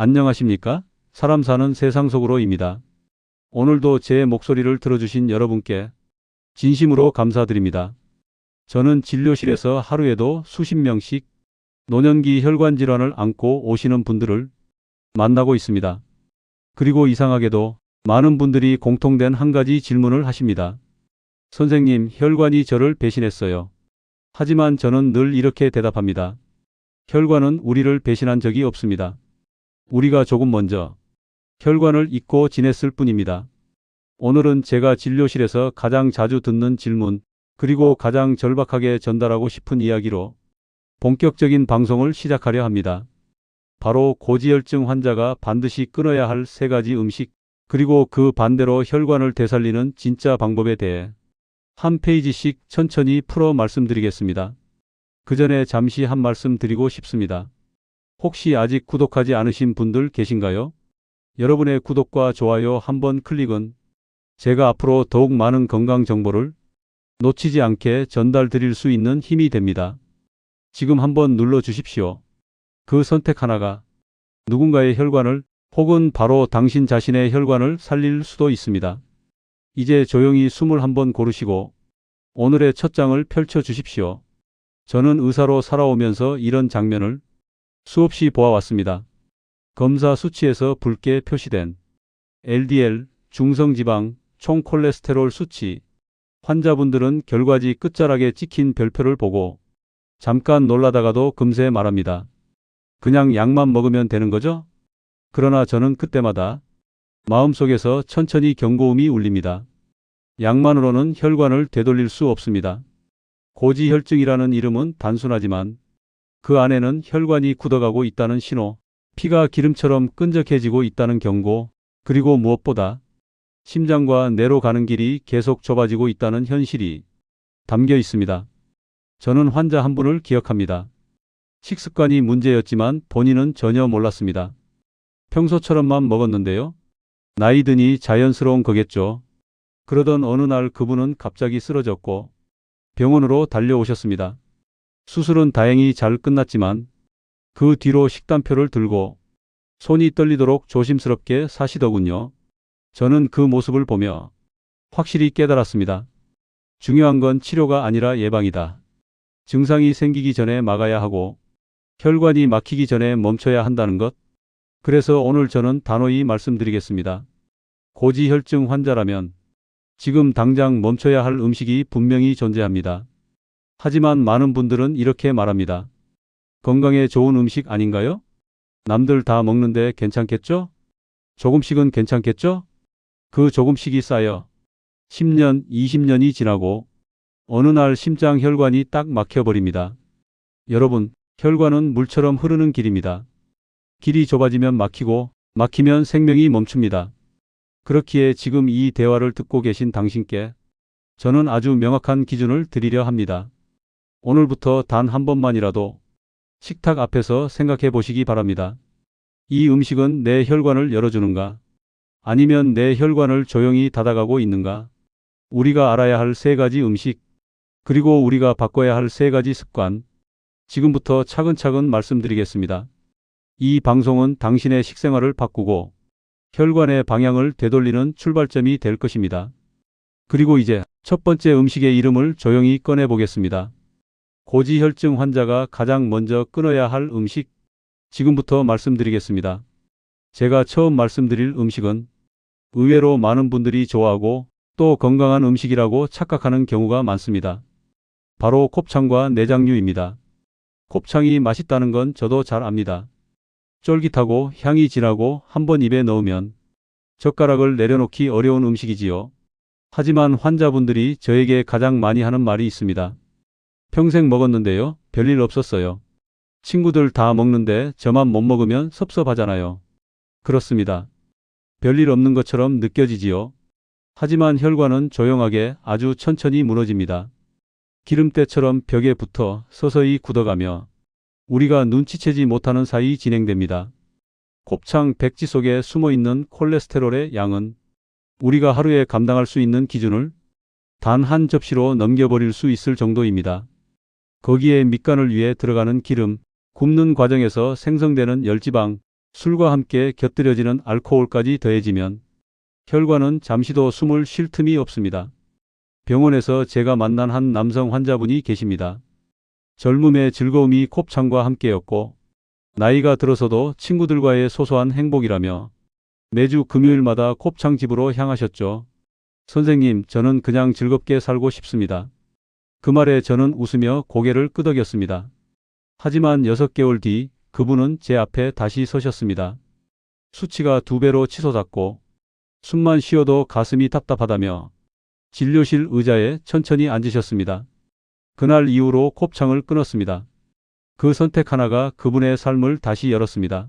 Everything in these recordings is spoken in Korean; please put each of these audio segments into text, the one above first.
안녕하십니까? 사람 사는 세상 속으로입니다. 오늘도 제 목소리를 들어주신 여러분께 진심으로 감사드립니다. 저는 진료실에서 하루에도 수십 명씩 노년기 혈관 질환을 안고 오시는 분들을 만나고 있습니다. 그리고 이상하게도 많은 분들이 공통된 한 가지 질문을 하십니다. 선생님, 혈관이 저를 배신했어요. 하지만 저는 늘 이렇게 대답합니다. 혈관은 우리를 배신한 적이 없습니다. 우리가 조금 먼저 혈관을 잊고 지냈을 뿐입니다. 오늘은 제가 진료실에서 가장 자주 듣는 질문, 그리고 가장 절박하게 전달하고 싶은 이야기로 본격적인 방송을 시작하려 합니다. 바로 고지혈증 환자가 반드시 끊어야 할 세 가지 음식, 그리고 그 반대로 혈관을 되살리는 진짜 방법에 대해 한 페이지씩 천천히 풀어 말씀드리겠습니다. 그 전에 잠시 한 말씀 드리고 싶습니다. 혹시 아직 구독하지 않으신 분들 계신가요? 여러분의 구독과 좋아요 한번 클릭은 제가 앞으로 더욱 많은 건강 정보를 놓치지 않게 전달 드릴 수 있는 힘이 됩니다. 지금 한번 눌러 주십시오. 그 선택 하나가 누군가의 혈관을 혹은 바로 당신 자신의 혈관을 살릴 수도 있습니다. 이제 조용히 숨을 한번 고르시고 오늘의 첫 장을 펼쳐 주십시오. 저는 의사로 살아오면서 이런 장면을 수없이 보아왔습니다. 검사 수치에서 붉게 표시된 LDL, 중성지방, 총 콜레스테롤 수치. 환자분들은 결과지 끝자락에 찍힌 별표를 보고 잠깐 놀라다가도 금세 말합니다. 그냥 약만 먹으면 되는 거죠? 그러나 저는 그때마다 마음속에서 천천히 경고음이 울립니다. 약만으로는 혈관을 되돌릴 수 없습니다. 고지혈증이라는 이름은 단순하지만 그 안에는 혈관이 굳어가고 있다는 신호, 피가 기름처럼 끈적해지고 있다는 경고, 그리고 무엇보다 심장과 뇌로 가는 길이 계속 좁아지고 있다는 현실이 담겨 있습니다. 저는 환자 한 분을 기억합니다. 식습관이 문제였지만 본인은 전혀 몰랐습니다. 평소처럼만 먹었는데요. 나이 드니 자연스러운 거겠죠. 그러던 어느 날 그분은 갑자기 쓰러졌고 병원으로 달려오셨습니다. 수술은 다행히 잘 끝났지만 그 뒤로 식단표를 들고 손이 떨리도록 조심스럽게 사시더군요. 저는 그 모습을 보며 확실히 깨달았습니다. 중요한 건 치료가 아니라 예방이다. 증상이 생기기 전에 막아야 하고 혈관이 막히기 전에 멈춰야 한다는 것. 그래서 오늘 저는 단호히 말씀드리겠습니다. 고지혈증 환자라면 지금 당장 멈춰야 할 음식이 분명히 존재합니다. 하지만 많은 분들은 이렇게 말합니다. 건강에 좋은 음식 아닌가요? 남들 다 먹는데 괜찮겠죠? 조금씩은 괜찮겠죠? 그 조금씩이 쌓여 10년, 20년이 지나고 어느 날 심장 혈관이 딱 막혀버립니다. 여러분, 혈관은 물처럼 흐르는 길입니다. 길이 좁아지면 막히고 막히면 생명이 멈춥니다. 그렇기에 지금 이 대화를 듣고 계신 당신께 저는 아주 명확한 기준을 드리려 합니다. 오늘부터 단 한 번만이라도 식탁 앞에서 생각해 보시기 바랍니다. 이 음식은 내 혈관을 열어주는가? 아니면 내 혈관을 조용히 닫아가고 있는가? 우리가 알아야 할 세 가지 음식, 그리고 우리가 바꿔야 할 세 가지 습관, 지금부터 차근차근 말씀드리겠습니다. 이 방송은 당신의 식생활을 바꾸고 혈관의 방향을 되돌리는 출발점이 될 것입니다. 그리고 이제 첫 번째 음식의 이름을 조용히 꺼내 보겠습니다. 고지혈증 환자가 가장 먼저 끊어야 할 음식, 지금부터 말씀드리겠습니다. 제가 처음 말씀드릴 음식은 의외로 많은 분들이 좋아하고 또 건강한 음식이라고 착각하는 경우가 많습니다. 바로 곱창과 내장류입니다. 곱창이 맛있다는 건 저도 잘 압니다. 쫄깃하고 향이 진하고 한 번 입에 넣으면 젓가락을 내려놓기 어려운 음식이지요. 하지만 환자분들이 저에게 가장 많이 하는 말이 있습니다. 평생 먹었는데요. 별일 없었어요. 친구들 다 먹는데 저만 못 먹으면 섭섭하잖아요. 그렇습니다. 별일 없는 것처럼 느껴지지요. 하지만 혈관은 조용하게 아주 천천히 무너집니다. 기름때처럼 벽에 붙어 서서히 굳어가며 우리가 눈치채지 못하는 사이 진행됩니다. 곱창 백지 속에 숨어 있는 콜레스테롤의 양은 우리가 하루에 감당할 수 있는 기준을 단 한 접시로 넘겨버릴 수 있을 정도입니다. 거기에 밑간을 위해 들어가는 기름, 굽는 과정에서 생성되는 열지방, 술과 함께 곁들여지는 알코올까지 더해지면 혈관은 잠시도 숨을 쉴 틈이 없습니다. 병원에서 제가 만난 한 남성 환자분이 계십니다. 젊음의 즐거움이 곱창과 함께였고 나이가 들어서도 친구들과의 소소한 행복이라며 매주 금요일마다 곱창집으로 향하셨죠. 선생님, 저는 그냥 즐겁게 살고 싶습니다. 그 말에 저는 웃으며 고개를 끄덕였습니다. 하지만 6개월 뒤 그분은 제 앞에 다시 서셨습니다. 수치가 두 배로 치솟았고 숨만 쉬어도 가슴이 답답하다며 진료실 의자에 천천히 앉으셨습니다. 그날 이후로 곱창을 끊었습니다. 그 선택 하나가 그분의 삶을 다시 열었습니다.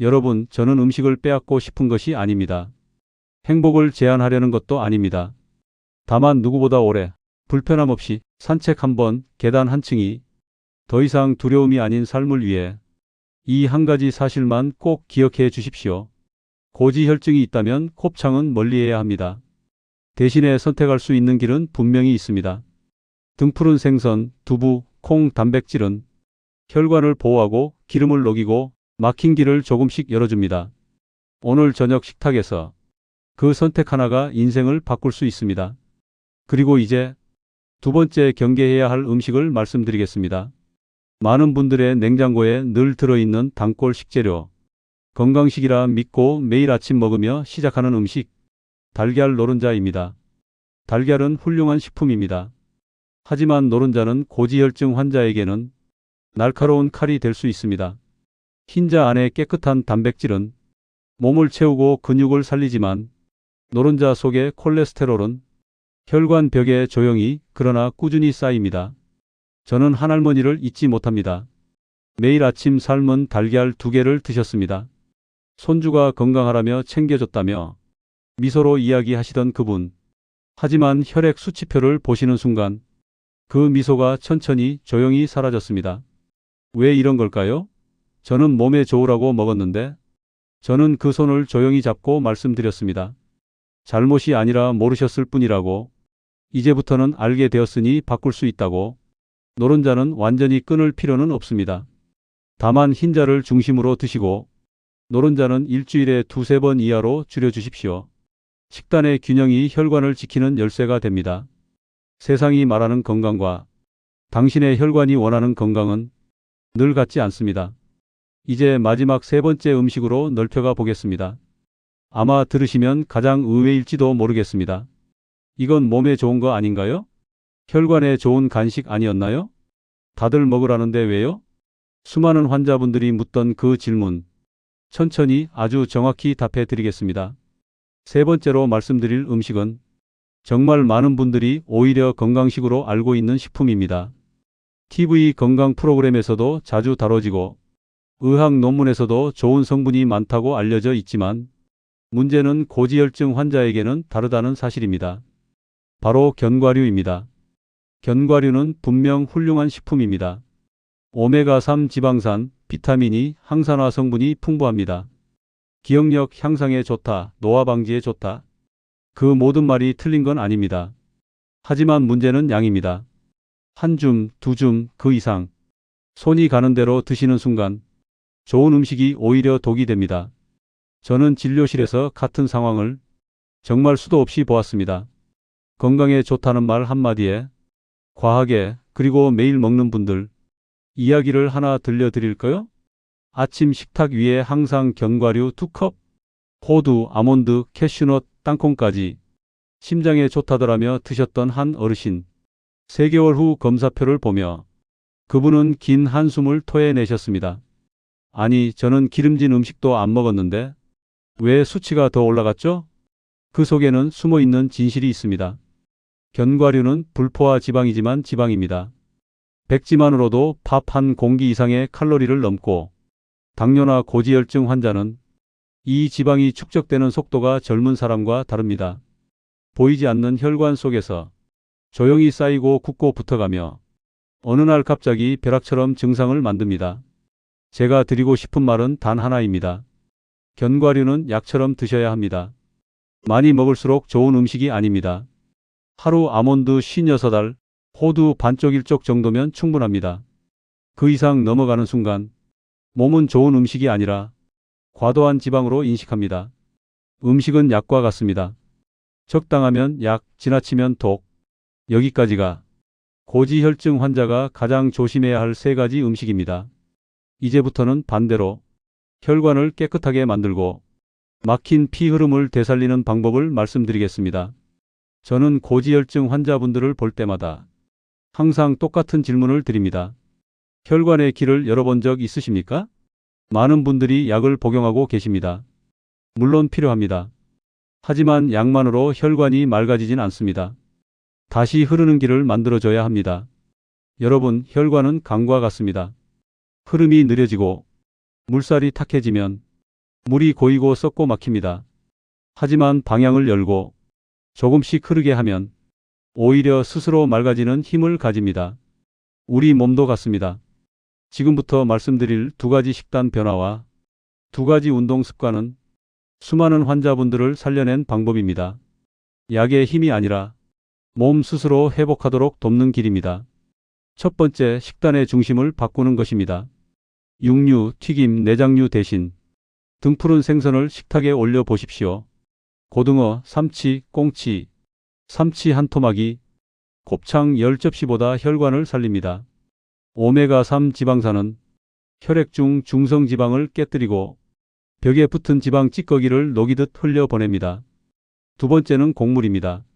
여러분, 저는 음식을 빼앗고 싶은 것이 아닙니다. 행복을 제한하려는 것도 아닙니다. 다만 누구보다 오래, 불편함 없이 산책 한 번, 계단 한 층이 더 이상 두려움이 아닌 삶을 위해 이 한 가지 사실만 꼭 기억해 주십시오. 고지혈증이 있다면 곱창은 멀리해야 합니다. 대신에 선택할 수 있는 길은 분명히 있습니다. 등푸른 생선, 두부, 콩, 단백질은 혈관을 보호하고 기름을 녹이고 막힌 길을 조금씩 열어줍니다. 오늘 저녁 식탁에서 그 선택 하나가 인생을 바꿀 수 있습니다. 그리고 이제 두 번째 경계해야 할 음식을 말씀드리겠습니다. 많은 분들의 냉장고에 늘 들어있는 단골 식재료, 건강식이라 믿고 매일 아침 먹으며 시작하는 음식, 달걀 노른자입니다. 달걀은 훌륭한 식품입니다. 하지만 노른자는 고지혈증 환자에게는 날카로운 칼이 될 수 있습니다. 흰자 안에 깨끗한 단백질은 몸을 채우고 근육을 살리지만 노른자 속의 콜레스테롤은 혈관 벽에 조용히 그러나 꾸준히 쌓입니다. 저는 한 할머니를 잊지 못합니다. 매일 아침 삶은 달걀 두 개를 드셨습니다. 손주가 건강하라며 챙겨줬다며 미소로 이야기하시던 그분. 하지만 혈액 수치표를 보시는 순간 그 미소가 천천히 조용히 사라졌습니다. 왜 이런 걸까요? 저는 몸에 좋으라고 먹었는데 저는 그 손을 조용히 잡고 말씀드렸습니다. 잘못이 아니라 모르셨을 뿐이라고 이제부터는 알게 되었으니 바꿀 수 있다고 노른자는 완전히 끊을 필요는 없습니다. 다만 흰자를 중심으로 드시고 노른자는 일주일에 두세 번 이하로 줄여주십시오. 식단의 균형이 혈관을 지키는 열쇠가 됩니다. 세상이 말하는 건강과 당신의 혈관이 원하는 건강은 늘 같지 않습니다. 이제 마지막 세 번째 음식으로 넓혀가 보겠습니다. 아마 들으시면 가장 의외일지도 모르겠습니다. 이건 몸에 좋은 거 아닌가요? 혈관에 좋은 간식 아니었나요? 다들 먹으라는데 왜요? 수많은 환자분들이 묻던 그 질문. 천천히 아주 정확히 답해 드리겠습니다. 세 번째로 말씀드릴 음식은 정말 많은 분들이 오히려 건강식으로 알고 있는 식품입니다. TV 건강 프로그램에서도 자주 다뤄지고 의학 논문에서도 좋은 성분이 많다고 알려져 있지만 문제는 고지혈증 환자에게는 다르다는 사실입니다. 바로 견과류입니다. 견과류는 분명 훌륭한 식품입니다. 오메가3 지방산, 비타민이 항산화 성분이 풍부합니다. 기억력 향상에 좋다, 노화 방지에 좋다. 그 모든 말이 틀린 건 아닙니다. 하지만 문제는 양입니다. 한 줌, 두 줌, 그 이상. 손이 가는 대로 드시는 순간 좋은 음식이 오히려 독이 됩니다. 저는 진료실에서 같은 상황을 정말 수도 없이 보았습니다. 건강에 좋다는 말 한마디에 과하게 그리고 매일 먹는 분들 이야기를 하나 들려드릴까요? 아침 식탁 위에 항상 견과류 두 컵, 호두, 아몬드, 캐슈넛, 땅콩까지 심장에 좋다더라며 드셨던 한 어르신. 3개월 후 검사표를 보며 그분은 긴 한숨을 토해내셨습니다. 아니, 저는 기름진 음식도 안 먹었는데 왜 수치가 더 올라갔죠? 그 속에는 숨어 있는 진실이 있습니다. 견과류는 불포화 지방이지만 지방입니다. 백지만으로도 밥 한 공기 이상의 칼로리를 넘고 당뇨나 고지혈증 환자는 이 지방이 축적되는 속도가 젊은 사람과 다릅니다. 보이지 않는 혈관 속에서 조용히 쌓이고 굳고 붙어가며 어느 날 갑자기 벼락처럼 증상을 만듭니다. 제가 드리고 싶은 말은 단 하나입니다. 견과류는 약처럼 드셔야 합니다. 많이 먹을수록 좋은 음식이 아닙니다. 하루 아몬드 56알, 호두 반쪽 일쪽 정도면 충분합니다. 그 이상 넘어가는 순간 몸은 좋은 음식이 아니라 과도한 지방으로 인식합니다. 음식은 약과 같습니다. 적당하면 약, 지나치면 독. 여기까지가 고지혈증 환자가 가장 조심해야 할 세 가지 음식입니다. 이제부터는 반대로 혈관을 깨끗하게 만들고 막힌 피 흐름을 되살리는 방법을 말씀드리겠습니다. 저는 고지혈증 환자분들을 볼 때마다 항상 똑같은 질문을 드립니다. 혈관의 길을 열어본 적 있으십니까? 많은 분들이 약을 복용하고 계십니다. 물론 필요합니다. 하지만 약만으로 혈관이 맑아지진 않습니다. 다시 흐르는 길을 만들어줘야 합니다. 여러분, 혈관은 강과 같습니다. 흐름이 느려지고 물살이 탁해지면 물이 고이고 썩고 막힙니다. 하지만 방향을 열고 조금씩 흐르게 하면 오히려 스스로 맑아지는 힘을 가집니다. 우리 몸도 같습니다. 지금부터 말씀드릴 두 가지 식단 변화와 두 가지 운동 습관은 수많은 환자분들을 살려낸 방법입니다. 약의 힘이 아니라 몸 스스로 회복하도록 돕는 길입니다. 첫 번째, 식단의 중심을 바꾸는 것입니다. 육류, 튀김, 내장류 대신 등푸른 생선을 식탁에 올려 보십시오. 고등어, 삼치, 꽁치, 삼치 한 토막이 곱창 10접시보다 혈관을 살립니다. 오메가3 지방산은 혈액 중 중성 지방을 깨뜨리고 벽에 붙은 지방 찌꺼기를 녹이듯 흘려보냅니다. 두 번째는 곡물입니다.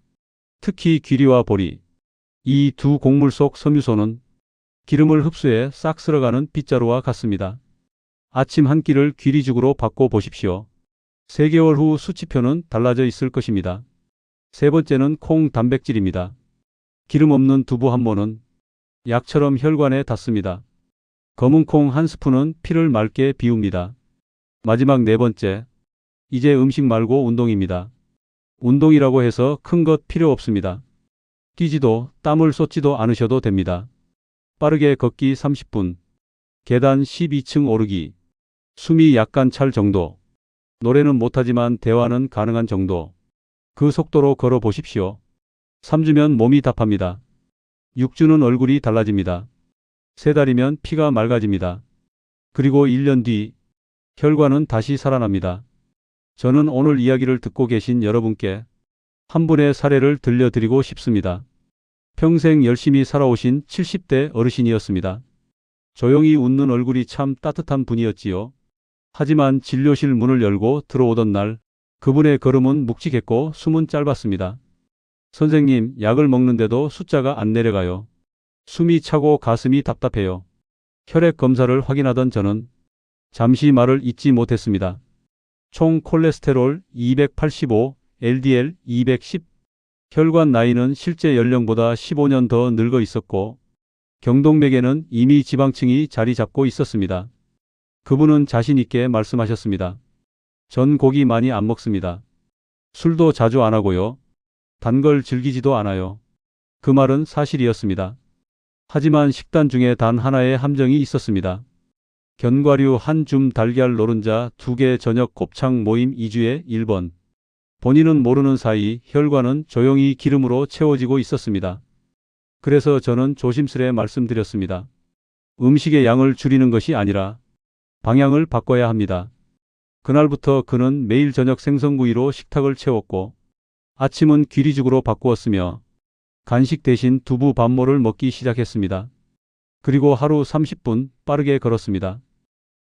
특히 귀리와 보리. 이 두 곡물 속 섬유소는 기름을 흡수해 싹 쓸어가는 빗자루와 같습니다. 아침 한 끼를 귀리죽으로 바꿔 보십시오. 3개월 후 수치표는 달라져 있을 것입니다. 세 번째는 콩 단백질입니다. 기름 없는 두부 한 모는 약처럼 혈관에 닿습니다. 검은 콩 한 스푼은 피를 맑게 비웁니다. 마지막 네 번째. 이제 음식 말고 운동입니다. 운동이라고 해서 큰 것 필요 없습니다. 뛰지도 땀을 쏟지도 않으셔도 됩니다. 빠르게 걷기 30분, 계단 12층 오르기, 숨이 약간 찰 정도, 노래는 못하지만 대화는 가능한 정도. 그 속도로 걸어 보십시오. 3주면 몸이 답합니다. 6주는 얼굴이 달라집니다. 3달이면 피가 맑아집니다. 그리고 1년 뒤 혈관은 다시 살아납니다. 저는 오늘 이야기를 듣고 계신 여러분께 한 분의 사례를 들려드리고 싶습니다. 평생 열심히 살아오신 70대 어르신이었습니다. 조용히 웃는 얼굴이 참 따뜻한 분이었지요. 하지만 진료실 문을 열고 들어오던 날 그분의 걸음은 묵직했고 숨은 짧았습니다. 선생님, 약을 먹는데도 숫자가 안 내려가요. 숨이 차고 가슴이 답답해요. 혈액 검사를 확인하던 저는 잠시 말을 잇지 못했습니다. 총 콜레스테롤 285, LDL 210, 혈관 나이는 실제 연령보다 15년 더 늙어 있었고 경동맥에는 이미 지방층이 자리 잡고 있었습니다. 그분은 자신 있게 말씀하셨습니다. 전 고기 많이 안 먹습니다. 술도 자주 안 하고요. 단 걸 즐기지도 않아요. 그 말은 사실이었습니다. 하지만 식단 중에 단 하나의 함정이 있었습니다. 견과류 한 줌 달걀 노른자 두 개 저녁 곱창 모임 2주에 1번. 본인은 모르는 사이 혈관은 조용히 기름으로 채워지고 있었습니다. 그래서 저는 조심스레 말씀드렸습니다. 음식의 양을 줄이는 것이 아니라 방향을 바꿔야 합니다. 그날부터 그는 매일 저녁 생선구이로 식탁을 채웠고 아침은 귀리죽으로 바꾸었으며 간식 대신 두부 밥모를 먹기 시작했습니다. 그리고 하루 30분 빠르게 걸었습니다.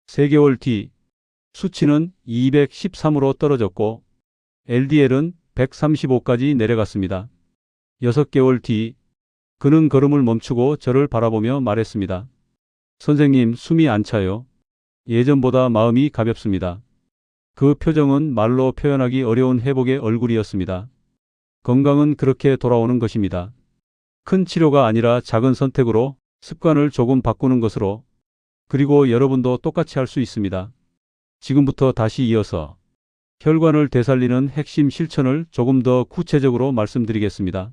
3개월 뒤 수치는 213으로 떨어졌고 LDL은 135까지 내려갔습니다. 6개월 뒤 그는 걸음을 멈추고 저를 바라보며 말했습니다. 선생님, 숨이 안 차요. 예전보다 마음이 가볍습니다. 그 표정은 말로 표현하기 어려운 회복의 얼굴이었습니다. 건강은 그렇게 돌아오는 것입니다. 큰 치료가 아니라 작은 선택으로 습관을 조금 바꾸는 것으로 그리고 여러분도 똑같이 할 수 있습니다. 지금부터 다시 이어서 혈관을 되살리는 핵심 실천을 조금 더 구체적으로 말씀드리겠습니다.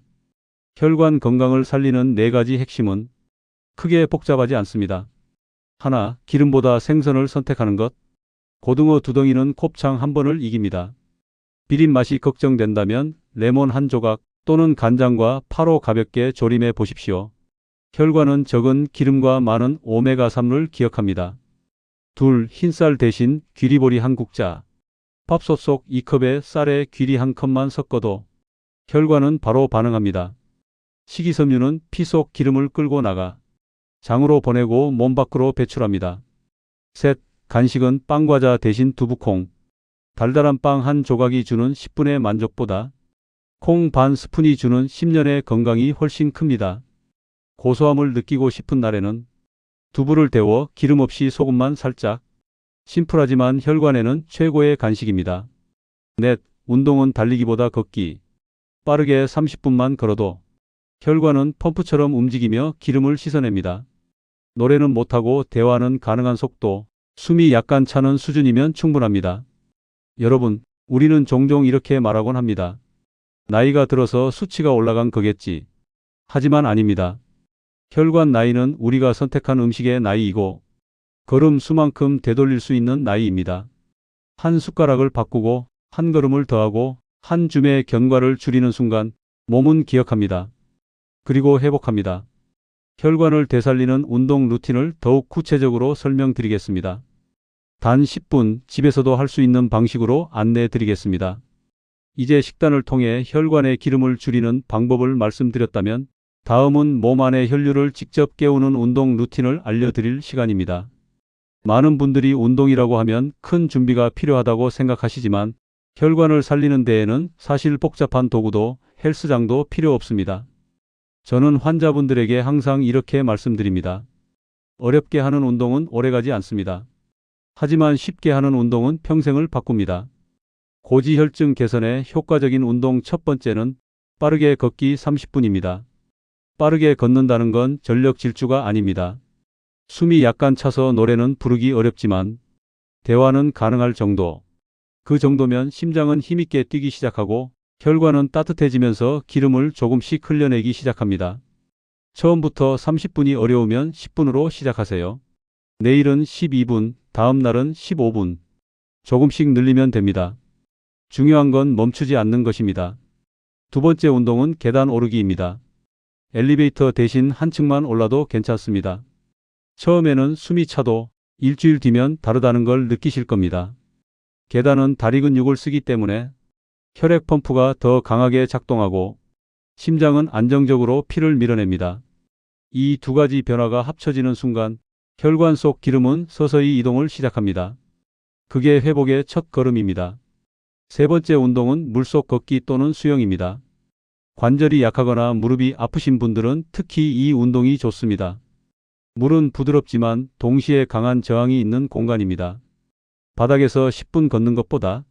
혈관 건강을 살리는 네 가지 핵심은 크게 복잡하지 않습니다. 하나, 기름보다 생선을 선택하는 것. 고등어 두덩이는 곱창 한 번을 이깁니다. 비린 맛이 걱정된다면 레몬 한 조각 또는 간장과 파로 가볍게 조림해 보십시오. 혈관은 적은 기름과 많은 오메가3를 기억합니다. 둘, 흰쌀 대신 귀리보리 한 국자. 밥솥 속이 컵에 쌀에 귀리 한 컵만 섞어도 혈관은 바로 반응합니다. 식이섬유는 피 속 기름을 끌고 나가 장으로 보내고 몸 밖으로 배출합니다. 셋, 간식은 빵과자 대신 두부콩. 달달한 빵 한 조각이 주는 10분의 만족보다 콩 반 스푼이 주는 10년의 건강이 훨씬 큽니다. 고소함을 느끼고 싶은 날에는 두부를 데워 기름 없이 소금만 살짝. 심플하지만 혈관에는 최고의 간식입니다. 넷, 운동은 달리기보다 걷기. 빠르게 30분만 걸어도 혈관은 펌프처럼 움직이며 기름을 씻어냅니다. 노래는 못하고 대화는 가능한 속도, 숨이 약간 차는 수준이면 충분합니다. 여러분, 우리는 종종 이렇게 말하곤 합니다. 나이가 들어서 수치가 올라간 거겠지. 하지만 아닙니다. 혈관 나이는 우리가 선택한 음식의 나이이고 걸음 수만큼 되돌릴 수 있는 나이입니다. 한 숟가락을 바꾸고 한 걸음을 더하고 한 줌의 견과를 줄이는 순간 몸은 기억합니다. 그리고 회복합니다. 혈관을 되살리는 운동 루틴을 더욱 구체적으로 설명드리겠습니다. 단 10분 집에서도 할 수 있는 방식으로 안내 드리겠습니다. 이제 식단을 통해 혈관의 기름을 줄이는 방법을 말씀드렸다면 다음은 몸 안의 혈류를 직접 깨우는 운동 루틴을 알려드릴 시간입니다. 많은 분들이 운동이라고 하면 큰 준비가 필요하다고 생각하시지만 혈관을 살리는 데에는 사실 복잡한 도구도 헬스장도 필요 없습니다. 저는 환자분들에게 항상 이렇게 말씀드립니다. 어렵게 하는 운동은 오래가지 않습니다. 하지만 쉽게 하는 운동은 평생을 바꿉니다. 고지혈증 개선에 효과적인 운동 첫 번째는 빠르게 걷기 30분입니다. 빠르게 걷는다는 건 전력 질주가 아닙니다. 숨이 약간 차서 노래는 부르기 어렵지만 대화는 가능할 정도. 그 정도면 심장은 힘있게 뛰기 시작하고 혈관은 따뜻해지면서 기름을 조금씩 흘려내기 시작합니다. 처음부터 30분이 어려우면 10분으로 시작하세요. 내일은 12분, 다음 날은 15분. 조금씩 늘리면 됩니다. 중요한 건 멈추지 않는 것입니다. 두 번째 운동은 계단 오르기입니다. 엘리베이터 대신 한 층만 올라도 괜찮습니다. 처음에는 숨이 차도 일주일 뒤면 다르다는 걸 느끼실 겁니다. 계단은 다리 근육을 쓰기 때문에 혈액 펌프가 더 강하게 작동하고 심장은 안정적으로 피를 밀어냅니다. 이 두 가지 변화가 합쳐지는 순간 혈관 속 기름은 서서히 이동을 시작합니다. 그게 회복의 첫 걸음입니다. 세 번째 운동은 물속 걷기 또는 수영입니다. 관절이 약하거나 무릎이 아프신 분들은 특히 이 운동이 좋습니다. 물은 부드럽지만 동시에 강한 저항이 있는 공간입니다. 바닥에서 10분 걷는 것보다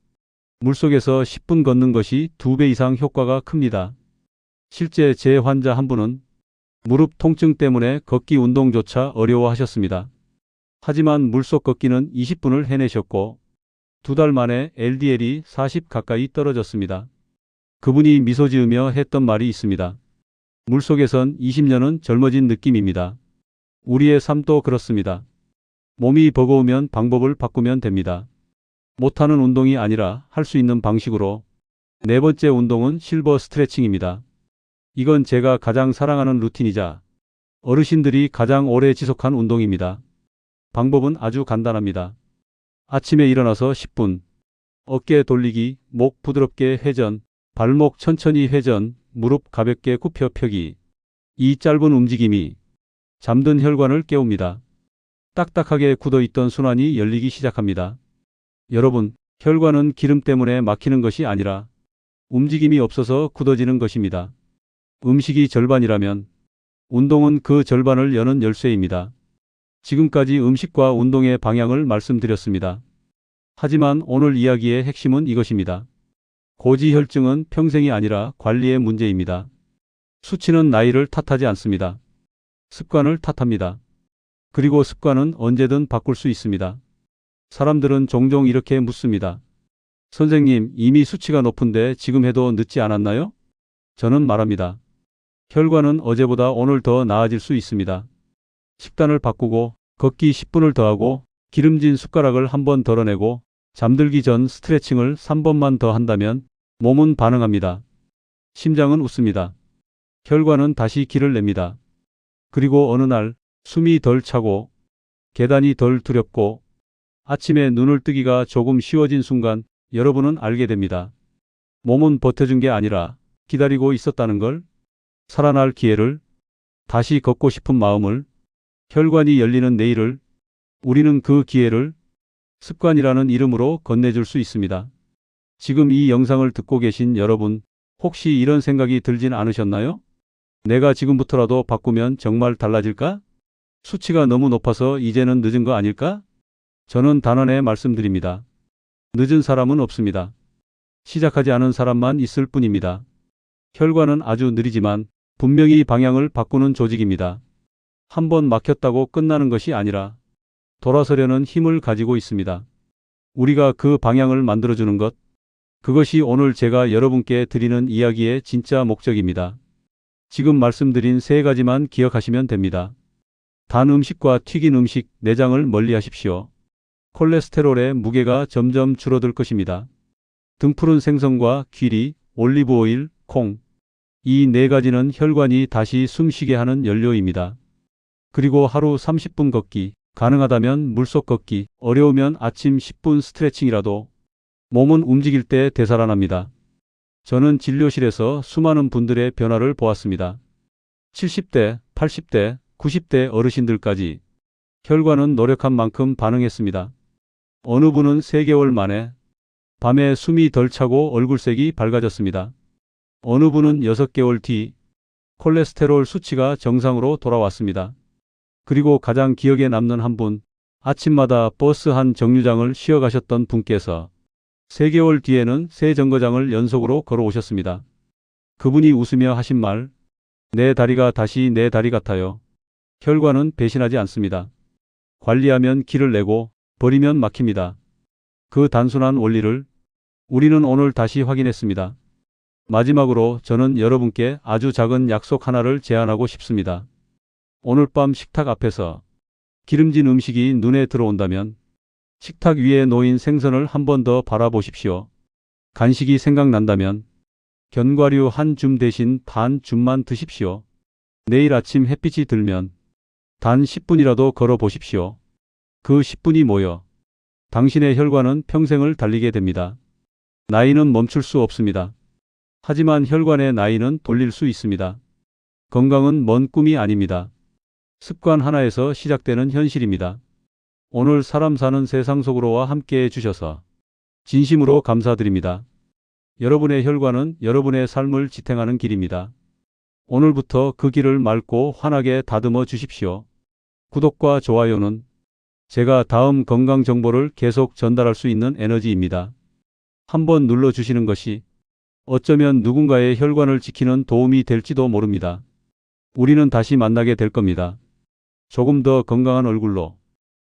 물속에서 10분 걷는 것이 2배 이상 효과가 큽니다. 실제 제 환자 한 분은 무릎 통증 때문에 걷기 운동조차 어려워하셨습니다. 하지만 물속 걷기는 20분을 해내셨고 두 달 만에 LDL이 40 가까이 떨어졌습니다. 그분이 미소 지으며 했던 말이 있습니다. 물속에선 20년은 젊어진 느낌입니다. 우리의 삶도 그렇습니다. 몸이 버거우면 방법을 바꾸면 됩니다. 못하는 운동이 아니라 할 수 있는 방식으로 네 번째 운동은 실버 스트레칭입니다. 이건 제가 가장 사랑하는 루틴이자 어르신들이 가장 오래 지속한 운동입니다. 방법은 아주 간단합니다. 아침에 일어나서 10분, 어깨 돌리기, 목 부드럽게 회전, 발목 천천히 회전, 무릎 가볍게 굽혀 펴기. 이 짧은 움직임이 잠든 혈관을 깨웁니다. 딱딱하게 굳어있던 순환이 열리기 시작합니다. 여러분, 혈관은 기름 때문에 막히는 것이 아니라 움직임이 없어서 굳어지는 것입니다. 음식이 절반이라면 운동은 그 절반을 여는 열쇠입니다. 지금까지 음식과 운동의 방향을 말씀드렸습니다. 하지만 오늘 이야기의 핵심은 이것입니다. 고지혈증은 평생이 아니라 관리의 문제입니다. 수치는 나이를 탓하지 않습니다. 습관을 탓합니다. 그리고 습관은 언제든 바꿀 수 있습니다. 사람들은 종종 이렇게 묻습니다. 선생님, 이미 수치가 높은데 지금 해도 늦지 않았나요? 저는 말합니다. 혈관은 어제보다 오늘 더 나아질 수 있습니다. 식단을 바꾸고 걷기 10분을 더하고 기름진 숟가락을 한 번 덜어내고 잠들기 전 스트레칭을 3번만 더 한다면 몸은 반응합니다. 심장은 웃습니다. 혈관은 다시 길을 냅니다. 그리고 어느 날 숨이 덜 차고 계단이 덜 두렵고 아침에 눈을 뜨기가 조금 쉬워진 순간 여러분은 알게 됩니다. 몸은 버텨준 게 아니라 기다리고 있었다는 걸, 살아날 기회를, 다시 걷고 싶은 마음을, 혈관이 열리는 내일을, 우리는 그 기회를 습관이라는 이름으로 건네줄 수 있습니다. 지금 이 영상을 듣고 계신 여러분, 혹시 이런 생각이 들진 않으셨나요? 내가 지금부터라도 바꾸면 정말 달라질까? 수치가 너무 높아서 이제는 늦은 거 아닐까? 저는 단언해 말씀드립니다. 늦은 사람은 없습니다. 시작하지 않은 사람만 있을 뿐입니다. 혈관은 아주 느리지만 분명히 방향을 바꾸는 조직입니다. 한 번 막혔다고 끝나는 것이 아니라 돌아서려는 힘을 가지고 있습니다. 우리가 그 방향을 만들어주는 것, 그것이 오늘 제가 여러분께 드리는 이야기의 진짜 목적입니다. 지금 말씀드린 세 가지만 기억하시면 됩니다. 단 음식과 튀긴 음식, 내장을 멀리 하십시오. 콜레스테롤의 무게가 점점 줄어들 것입니다. 등푸른 생선과 귀리, 올리브 오일, 콩. 이 네 가지는 혈관이 다시 숨쉬게 하는 연료입니다. 그리고 하루 30분 걷기, 가능하다면 물속 걷기, 어려우면 아침 10분 스트레칭이라도 몸은 움직일 때 되살아납니다. 저는 진료실에서 수많은 분들의 변화를 보았습니다. 70대, 80대, 90대 어르신들까지 혈관은 노력한 만큼 반응했습니다. 어느 분은 3개월 만에 밤에 숨이 덜 차고 얼굴색이 밝아졌습니다. 어느 분은 6개월 뒤 콜레스테롤 수치가 정상으로 돌아왔습니다. 그리고 가장 기억에 남는 한 분, 아침마다 버스 한 정류장을 쉬어 가셨던 분께서 3개월 뒤에는 세 정거장을 연속으로 걸어 오셨습니다. 그분이 웃으며 하신 말, 내 다리가 다시 내 다리 같아요. 혈관은 배신하지 않습니다. 관리하면 길을 내고 버리면 막힙니다. 그 단순한 원리를 우리는 오늘 다시 확인했습니다. 마지막으로 저는 여러분께 아주 작은 약속 하나를 제안하고 싶습니다. 오늘 밤 식탁 앞에서 기름진 음식이 눈에 들어온다면 식탁 위에 놓인 생선을 한 번 더 바라보십시오. 간식이 생각난다면 견과류 한 줌 대신 반 줌만 드십시오. 내일 아침 햇빛이 들면 단 10분이라도 걸어 보십시오. 그 10분이 모여 당신의 혈관은 평생을 달리게 됩니다. 나이는 멈출 수 없습니다. 하지만 혈관의 나이는 돌릴 수 있습니다. 건강은 먼 꿈이 아닙니다. 습관 하나에서 시작되는 현실입니다. 오늘 사람 사는 세상 속으로와 함께 해주셔서 진심으로 감사드립니다. 여러분의 혈관은 여러분의 삶을 지탱하는 길입니다. 오늘부터 그 길을 맑고 환하게 다듬어 주십시오. 구독과 좋아요는 제가 다음 건강 정보를 계속 전달할 수 있는 에너지입니다. 한번 눌러주시는 것이 어쩌면 누군가의 혈관을 지키는 도움이 될지도 모릅니다. 우리는 다시 만나게 될 겁니다. 조금 더 건강한 얼굴로,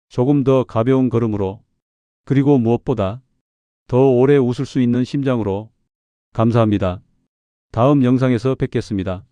조금 더 가벼운 걸음으로, 그리고 무엇보다 더 오래 웃을 수 있는 심장으로 감사합니다. 다음 영상에서 뵙겠습니다.